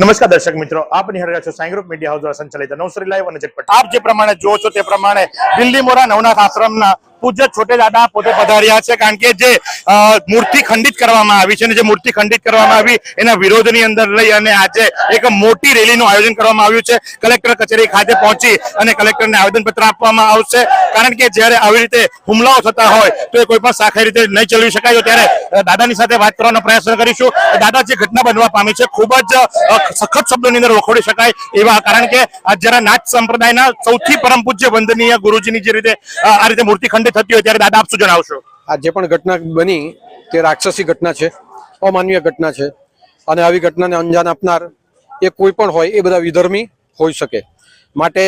નમસ્કાર દર્શક મિત્રો, આપ નિહાળી છો સાઈ મીડિયા હાઉસ દ્વારા સંચાલિત નવસરી લાઈવ અને ઝટપટ આપ જે પ્રમાણે જો છો તે પ્રમાણે દિલ્હી મોરા નવનાથ આશ્રમના પૂજ્ય છોટે દાદા પોતે પધાર્યા છે કારણ કે જે મૂર્તિ ખંડિત કરવામાં આવી છે અને જે મૂર્તિ ખંડિત કરવામાં આવી એના વિરોધની અંદર લઈ અને આજે એક મોટી રેલીનું આયોજન કરવામાં આવ્યું છે. કલેક્ટર કચેરી ખાતે પહોંચી અને કલેક્ટરને આવેદનપત્ર આપવામાં આવશે. કારણ કે જ્યારે આવી રીતે હુમલાઓ થતા હોય તો એ કોઈ પણ સાખી રીતે નહીં ચલાવી શકાય. ત્યારે દાદાની સાથે વાત કરવાનો પ્રયાસ કરીશું. દાદા, જે ઘટના બનવા પામી છે, ખૂબ જ સખત શબ્દોની અંદર વખોડી શકાય એવા, કારણ કે જરા નાથ સંપ્રદાયના સૌથી પરમ પૂજ્ય વંદનીય ગુરુજીની જે રીતે આ રીતે મૂર્તિ ખંડિત થતી હોય ત્યારે દાદા આપ શું જણાવશો? આ જે પણ ઘટના બની તે રાક્ષસી ઘટના છે અમાનવીય ઘટના છે અને આવી ઘટનાને અંજામ આપનાર એ કોઈ પણ હોય એ બધા વિધર્મી હોઈ શકે. માટે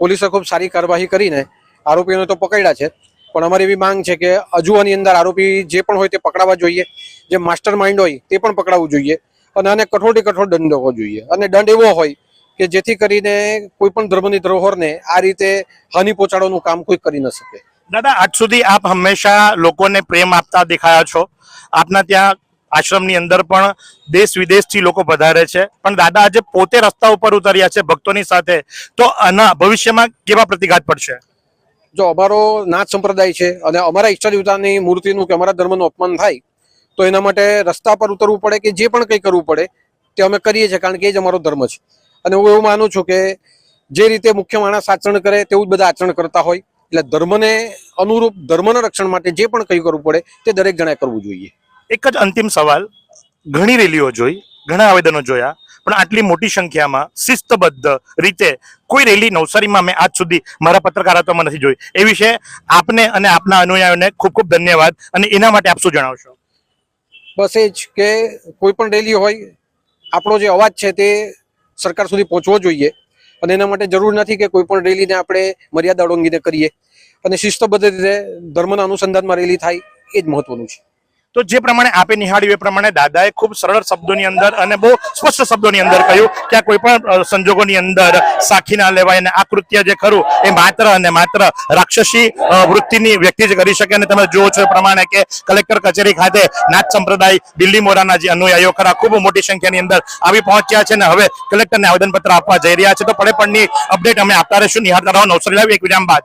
પોલીસે ખૂબ સારી કાર્યવાહી કરીને આરોપીઓને તો પકડ્યા છે, પણ અમારી એવી માંગ છે કે હજુ આની અંદર આરોપી જે પણ હોય તે પકડાવવા જોઈએ, જે માસ્ટર માઇન્ડ હોય તે પણ પકડાવવું જોઈએ અને આને કઠોરથી કઠોર દંડ હોવો જોઈએ. અને દંડ એવો હોય કે જેથી કરીને કોઈ પણ ધર્મની ધરોહરને આ રીતે હાનિ પહોંચાડવાનું કામ કોઈ કરી ન શકે. દાદા, આજ સુધી આપ હંમેશા લોકોને પ્રેમ આપતા દેખાયા છો. આપના ત્યાં આશ્રમની અંદર પણ દેશ વિદેશથી લોકો વધારે છે. પણ દાદા, આજે પોતે રસ્તા ઉપર ઉતર્યા છે ભક્તોની સાથે. તો આના ભવિષ્યમાં કેવા પ્રતિઘાત પડશે? જો અમારો નાથ સંપ્રદાય છે અને અમારા ઈષ્ટ દેવતાની મૂર્તિનું કે અમારા ધર્મનું અપમાન થાય, તો એના માટે રસ્તા પર ઉતરવું પડે કે જે પણ કંઈ કરવું પડે, તે અમે કરીએ છીએ કારણ કે એ જ અમારો ધર્મ છે. અને હું એવું માનું છું કે જે રીતે મુખ્ય માણસ આચરણ કરે, તેવું જ બધા આચરણ કરતા હોય. એટલે ધર્મને અનુરૂપ ધર્મના રક્ષણ માટે જે પણ કંઈ કરવું પડે તે દરેક જણાએ કરવું જોઈએ. એક જ અંતિમ સવાલ ઘણી રેલીઓ જોઈ ઘણા આવેદનો જોયા પણ આટલી મોટી સંખ્યામાં શિસ્તબદ્ધ રીતે કોઈ રેલી નવસારીમાં મેં આજ સુધી મારા પત્રકારત્વમાં નથી જોઈ. એ વિશે આપને અને આપના અનુયાયીઓને ખૂબ ખૂબ ધન્યવાદ અને એના માટે આપ શું જણાવશો? બસ એ જ કે કોઈ પણ રેલી હોય આપણો જે અવાજ છે તે સરકાર સુધી પહોંચવો જોઈએ. અને એના માટે જરૂર નથી કે કોઈ પણ રેલીને આપણે મર્યાદા ઓળંગીને કરીએ. અને શિસ્તબદ્ધ રીતે ધર્મના અનુસંધાનમાં રેલી થાય એ જ મહત્વનું છે. તો જે પ્રમાણે આપે નિહાળ્યું એ પ્રમાણે દાદાએ ખૂબ સરળ શબ્દોની અંદર અને બહુ સ્પષ્ટ શબ્દોની અંદર કહ્યું કે આ કોઈ પણ સંજોગોની અંદર સાખી ના લેવાય અને આ કૃત્ય જે ખરું એ માત્ર અને માત્ર રાક્ષસી વૃત્તિની વ્યક્તિ જ કરી શકે અને તમે જુઓ છો એ પ્રમાણે કે કલેક્ટર કચેરી ખાતે નાથ સંપ્રદાય દિલ્હી મોરાના જે અનુયાયીઓ ખરા ખૂબ મોટી સંખ્યાની અંદર આવી પહોંચ્યા છે અને હવે કલેક્ટરને આવેદનપત્ર આપવા જઈ રહ્યા છે. તો પડે પડની અપડેટ અમે આપતા રહીશું. નિહાળતા રહો. નવસરી લાવી એક વિરામ બાદ.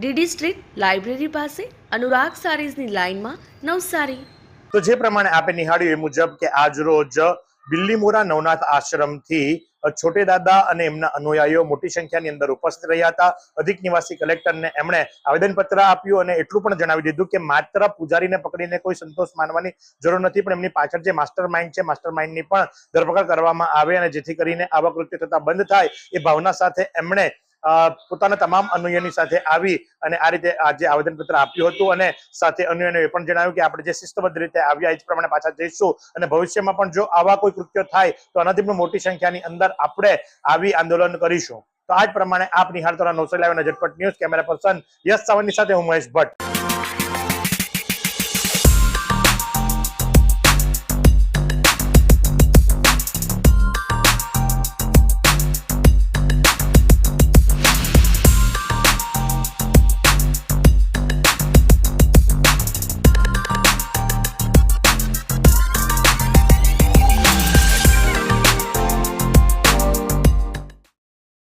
DD street library પાસે અનુરાગ સારીઝની લાઇનમાં નવસારી. તો જે પ્રમાણે આપે નિહાળ્યું એ મુજબ કે આજરોજ બિલ્લીમોરા નવનાથ આશ્રમથી છોટે દાદા અને એમના અનુયાયીઓ મોટી સંખ્યાની અંદર ઉપસ્થિત રહ્યા હતા. અધિક નિવાસી કલેક્ટરને એમણે આવેદનપત્ર આપ્યું અને એટલું પણ જણાવી દીધું કે માત્ર પૂજારીને પકડીને કોઈ સંતોષ માનવાની જરૂર નથી, પણ એમની પાછળ જે માસ્ટર માઇન્ડ છે, માસ્ટર માઇન્ડની પણ ધરપકડ કરવામાં આવે અને જેથી કરીને આવા કૃત્ય થતા બંધ થાય એ ભાવના સાથે એમણે પોતાના તમામ અનુયાની સાથે આવી અને આ રીતે આજે આવેદનપત્ર આપ્યું હતું અને સાથે અન્યોને એ પણ જણાવ્યું કે આપણે જે શિસ્તબદ્ધ રીતે આવ્યા એ જ પ્રમાણે પાછા જઈશું અને ભવિષ્યમાં પણ જો આવા કોઈ કૃત્યો થાય તો આનાથી પણ મોટી સંખ્યાની અંદર આપણે આવી આંદોલન કરીશું. તો આ જ પ્રમાણે આપ નિહાળતો નવસારી લાવીને Jhatpat news camera person Yash સાવંતની સાથે હું મહેશ ભટ્ટ.